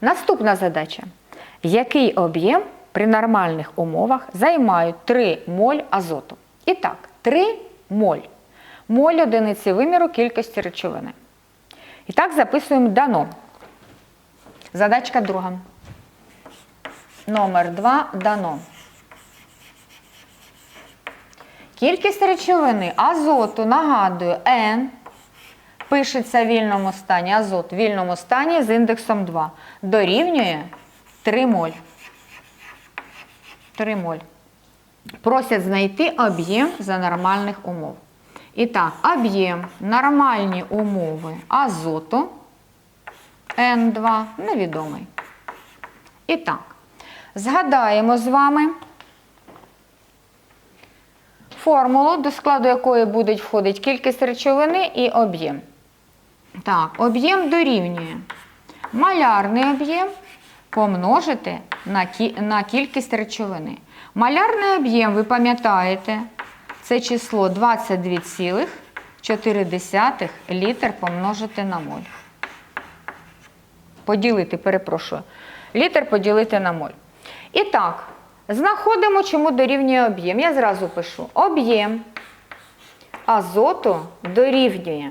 Наступна задача. Який об'єм при нормальних умовах займають 3 моль азоту? І так, 3 моль. Моль одиниці виміру кількості речовини. І так записуємо дано. Задачка друга. Номер 2 дано. Кількість речовини азоту, нагадую, N пишеться в вільному стані, азот в вільному стані з індексом 2. Дорівнює 3 моль. 3 моль. Просять знайти об'єм за нормальних умов. І так, об'єм нормальні умови азоту N2 невідомий. І так, згадаємо з вами формулу, до складу якої буде входити кількість речовини і об'єм. Так, об'єм дорівнює малярний об'єм помножити на, кі- на кількість речовини. Малярний об'єм, ви пам'ятаєте, це число 22,4 літр помножити на моль. Поділити, перепрошую. Літр поділити на моль. І так, знаходимо, чому дорівнює об'єм. Я зразу пишу. Об'єм азоту дорівнює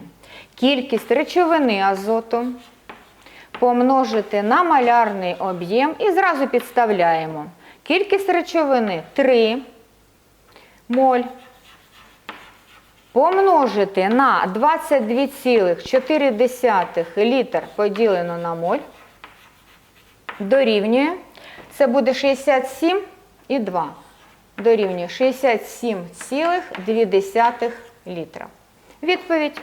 кількість речовини азоту помножити на малярний об'єм і зразу підставляємо. Кількість речовини 3 моль помножити на 22,4 літр поділено на моль дорівнює, це буде 67,2. Дорівнює 67,2 літра. Відповідь.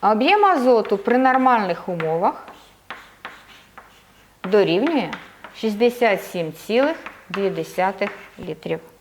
Об'єм азоту при нормальних умовах дорівнює 67,2 літрів.